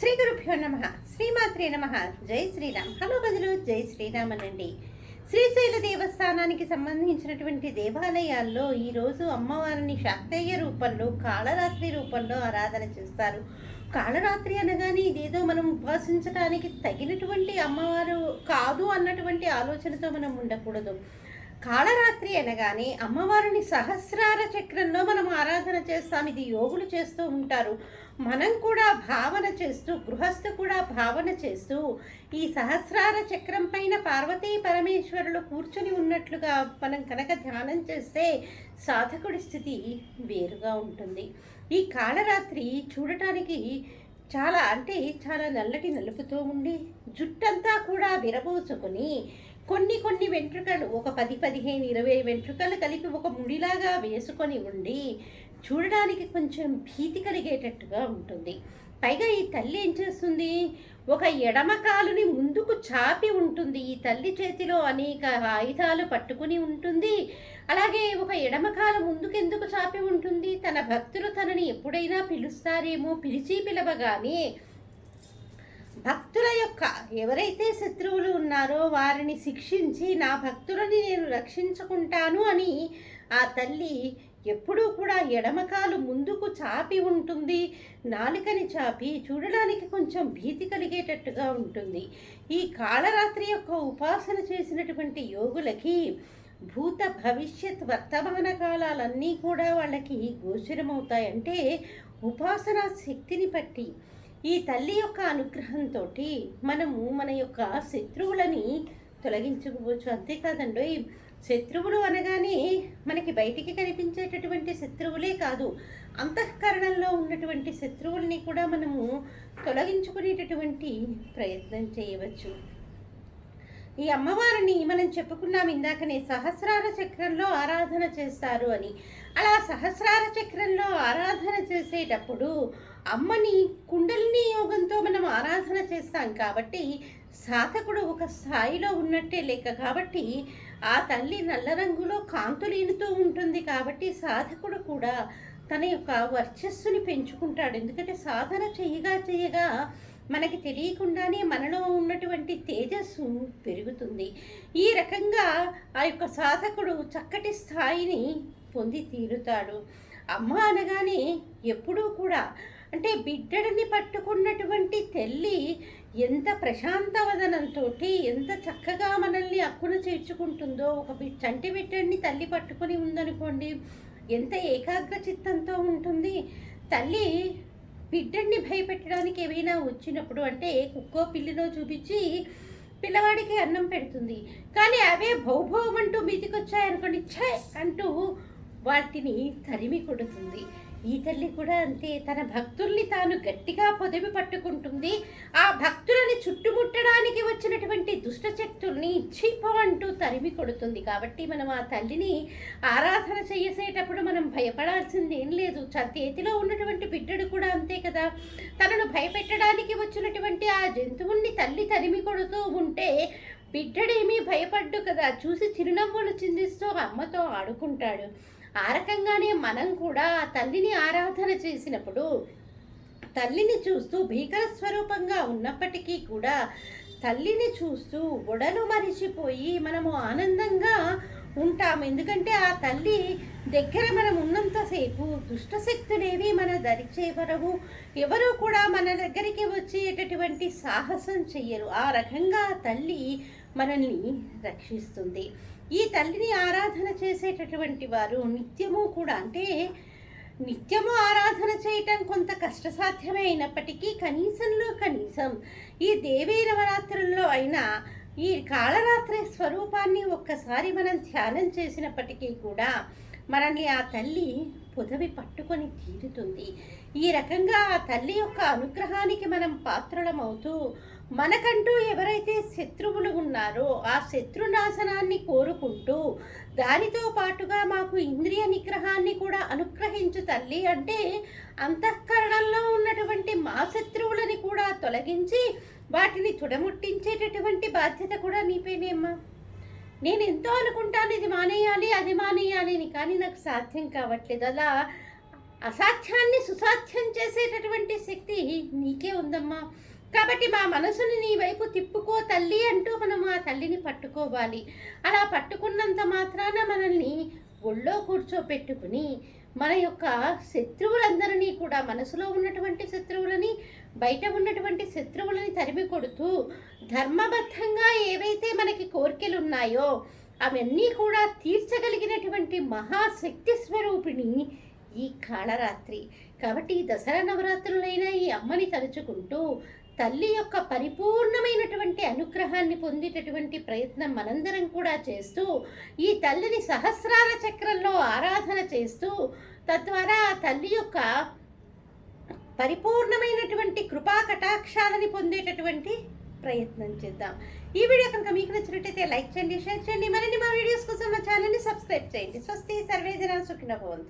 శ్రీ గురుభ్యో నమ. శ్రీమాత్రే నమ. జై శ్రీరామ్. హలో బదులు జై శ్రీరామ్ అనండి శ్రీశైల దేవస్థానానికి సంబంధించినటువంటి దేవాలయాల్లో ఈరోజు అమ్మవారిని శాక్తేయ రూపంలో కాళరాత్రి రూపంలో ఆరాధన చేస్తారు. కాళరాత్రి అనగానే ఇదేదో మనం ఉపాసించడానికి తగినటువంటి అమ్మవారు కాదు అన్నటువంటి ఆలోచనతో మనం ఉండకూడదు. కాళరాత్రి అనగానే అమ్మవారిని సహస్రార చక్రంలో మనం ఆరాధన చేస్తాం ఇది యోగులు చేస్తూ ఉంటారు. మనం కూడా భావన చేస్తూ గృహస్థు కూడా భావన చేస్తూ ఈ సహస్రార చక్రం పైన పార్వతీ పరమేశ్వరులు కూర్చొని ఉన్నట్లుగా మనం కనుక ధ్యానం చేస్తే సాధకుడి స్థితి వేరుగా ఉంటుంది. ఈ కాళరాత్రి చూడటానికి చాలా అంటే చాలా నల్లటి నలుపుతూ ఉండి జుట్టంతా కూడా విరబోసుకొని కొన్ని కొన్ని వెంట్రుకలు ఒక పది పదిహేను ఇరవై వెంట్రుకలు కలిపి ఒక ముడిలాగా వేసుకొని ఉండి చూడడానికి కొంచెం భీతి కలిగేటట్టుగా ఉంటుంది. పైగా ఈ తల్లి ఏం చేస్తుంది? ఒక ఎడమ కాలుని ముందుకు చాపి ఉంటుంది. ఈ తల్లి చేతిలో అనేక ఆయుధాలు పట్టుకుని ఉంటుంది. అలాగే ఒక ఎడమ కాలు ముందుకెందుకు చాపి ఉంటుంది? తన భక్తులు తనని ఎప్పుడైనా పిలుస్తారేమో పిలిచి పిలవగానే భక్తుల యొక్క ఎవరైతే శత్రువులు ఉన్నారో వారిని శిక్షించి నా భక్తులని నేను రక్షించుకుంటాను అని ఆ తల్లి ఎప్పుడూ కూడా ఎడమకాలు ముందుకు చాపి ఉంటుంది నాలుకని చాపి చూడడానికి కొంచెం భీతి కలిగేటట్టుగా ఉంటుంది. ఈ కాళరాత్రి యొక్క ఉపాసన చేసినటువంటి యోగులకి భూత భవిష్యత్ వర్తమాన కాలాలన్నీ కూడా వాళ్ళకి గోచరమవుతాయంటే ఉపాసన శక్తిని బట్టి ఈ తల్లి యొక్క అనుగ్రహంతో మనము మన యొక్క శత్రువులని తొలగించుకోవచ్చు. అంతేకాదండి శత్రువులు అనగానే మనకి బయటికి కనిపించేటటువంటి శత్రువులే కాదు అంతఃకరణంలో ఉన్నటువంటి శత్రువుల్ని కూడా మనము తొలగించుకునేటటువంటి ప్రయత్నం చేయవచ్చు. ఈ అమ్మవారిని మనం చెప్పుకున్నాం ఇందాకనే సహస్రార చక్రంలో ఆరాధన చేస్తారు అని. అలా సహస్రార చక్రంలో ఆరాధన చేసేటప్పుడు అమ్మని కుండలిని యోగంతో మనం ఆరాధన చేస్తాం కాబట్టి సాధకుడు ఒక స్థాయిలో ఉన్నట్టే లెక్క కాబట్టి ఆ తల్లి నల్ల రంగులో కాంతులీనుతూ ఉంటుంది కాబట్టి సాధకుడు కూడా తన యొక్క వర్చస్సుని పెంచుకుంటాడు. ఎందుకంటే సాధన చేయగా చేయగా మనకి తెలియకుండానే మనలో ఉన్నటువంటి తేజస్సు పెరుగుతుంది. ఈ రకంగా ఆ యొక్క సాధకుడు చక్కటి స్థాయిని పొంది తీరుతాడు. అమ్మ అనగానే ఎప్పుడూ కూడా అంటే బిడ్డడిని పట్టుకున్నటువంటి తల్లి ఎంత ప్రశాంతవదనంతో ఎంత చక్కగా మనల్ని అక్కున చేర్చుకుంటుందో ఒక చంటి బిడ్డడిని తల్లి పట్టుకొని ఉందనుకోండి ఎంత ఏకాగ్ర చిత్తంతో ఉంటుంది. తల్లి బిడ్డని భయపెట్టడానికి ఏమైనా వచ్చినప్పుడు అంటే కుక్కో పిల్లినో చూపించి పిల్లవాడికి అన్నం పెడుతుంది. కానీ అవే భౌభవమంటూ మీదికొచ్చాయనుకోండి ఛే అంటూ వాటిని తరిమి కొడుతుంది. ఈ తల్లి కూడా అంతే తన భక్తుల్ని తాను గట్టిగా పొదవి పట్టుకుంటుంది. ఆ భక్తులని చుట్టుముట్టడానికి వచ్చినటువంటి దుష్టశక్తుల్ని చీపమంటూ తరిమి కొడుతుంది. కాబట్టి మనం ఆ తల్లిని ఆరాధన చేసేటప్పుడు మనం భయపడాల్సింది ఏం లేదు చేతిలో ఉన్నటువంటి బిడ్డడు కూడా అంతే కదా. తనను భయపెట్టడానికి వచ్చినటువంటి ఆ జంతువుల్ని తల్లి తరిమి కొడుతూ ఉంటే బిడ్డడేమీ భయపడ్డు కదా. చూసి చిరునవ్వులు చిందిస్తూ అమ్మతో ఆడుకుంటాడు. ఆ రకంగానే మనం కూడా తల్లిని ఆరాధన చేసినప్పుడు తల్లిని చూస్తూ భీకర స్వరూపంగా ఉన్నప్పటికీ కూడా తల్లిని చూస్తూ ఒడలు మరిచిపోయి మనము ఆనందంగా ఉంటాము. ఎందుకంటే ఆ తల్లి దగ్గర మనం ఉన్నంతసేపు దుష్టశక్తులేవి మన దరిచేవరవు ఎవరూ కూడా మన దగ్గరికి వచ్చేటటువంటి సాహసం చెయ్యరు. ఆ రకంగా తల్లి మనల్ని రక్షిస్తుంది. ఈ తల్లిని ఆరాధన చేసేటటువంటి వారు నిత్యము కూడా అంటే నిత్యము ఆరాధన చేయటం కొంత కష్టసాధ్యమే అయినప్పటికీ కనీసంలో కనీసం ఈ దేవీ నవరాత్రుల్లో అయినా ఈ కాళరాత్రి స్వరూపాన్ని ఒక్కసారి మనం ధ్యానం చేసినప్పటికీ కూడా మనల్ని ఆ తల్లి పొదవి పట్టుకొని తీరుతుంది. ఈ రకంగా ఆ తల్లి యొక్క అనుగ్రహానికి మనం పాత్రలమవుతూ మనకంటూ ఎవరైతే శత్రువులు ఉన్నారో ఆ శత్రునాశనాన్ని కోరుకుంటూ దానితో పాటుగా మాకు ఇంద్రియ నిగ్రహాన్ని కూడా అనుగ్రహించు తల్లి అంటే అంతఃకరణంలో ఉన్నటువంటి మా శత్రువులని కూడా తొలగించి వాటిని తుడముట్టించేటటువంటి బాధ్యత కూడా నీపేనేమ్మా నేను ఎంతో అనుకుంటాను ఇది మానేయాలి అది మానేయాలి అని. కానీ నాకు సాధ్యం కావట్లేదు. అలా అసాధ్యాన్ని సుసాధ్యం చేసేటటువంటి శక్తి నీకే ఉందమ్మా. కాబట్టి మా మనసుని నీ వైపు తిప్పుకో తల్లి అంటూ మనం ఆ తల్లిని పట్టుకోవాలి. అలా పట్టుకున్నంత మాత్రాన మనల్ని ఒళ్ళో కూర్చోపెట్టుకుని మన యొక్క శత్రువులందరినీ కూడా మనసులో ఉన్నటువంటి శత్రువులని బయట ఉన్నటువంటి శత్రువులని తరిమి కొడుతూ ధర్మబద్ధంగా ఏవైతే మనకి కోరికలు ఉన్నాయో అవన్నీ కూడా తీర్చగలిగినటువంటి మహాశక్తి స్వరూపిణి ఈ కాళరాత్రి. కాబట్టి ఈ దసరా నవరాత్రులైన ఈ అమ్మని తలుచుకుంటూ తల్లి యొక్క పరిపూర్ణమైనటువంటి అనుగ్రహాన్ని పొందేటటువంటి ప్రయత్నం మనందరం కూడా చేస్తూ ఈ తల్లిని సహస్రార చక్రంలో ఆరాధన చేస్తూ తద్వారా ఆ తల్లి యొక్క పరిపూర్ణమైనటువంటి కృపా కటాక్షాలని పొందేటటువంటి ప్రయత్నం చేద్దాం. ఈ వీడియో కనుక మీకు నచ్చినట్టయితే లైక్ చేయండి షేర్ చేయండి. మరిన్ని మా వీడియోస్ కోసం మా ఛానల్ని సబ్స్క్రైబ్ చేయండి. స్వస్తి సర్వేజన సుఖిన భవంతు.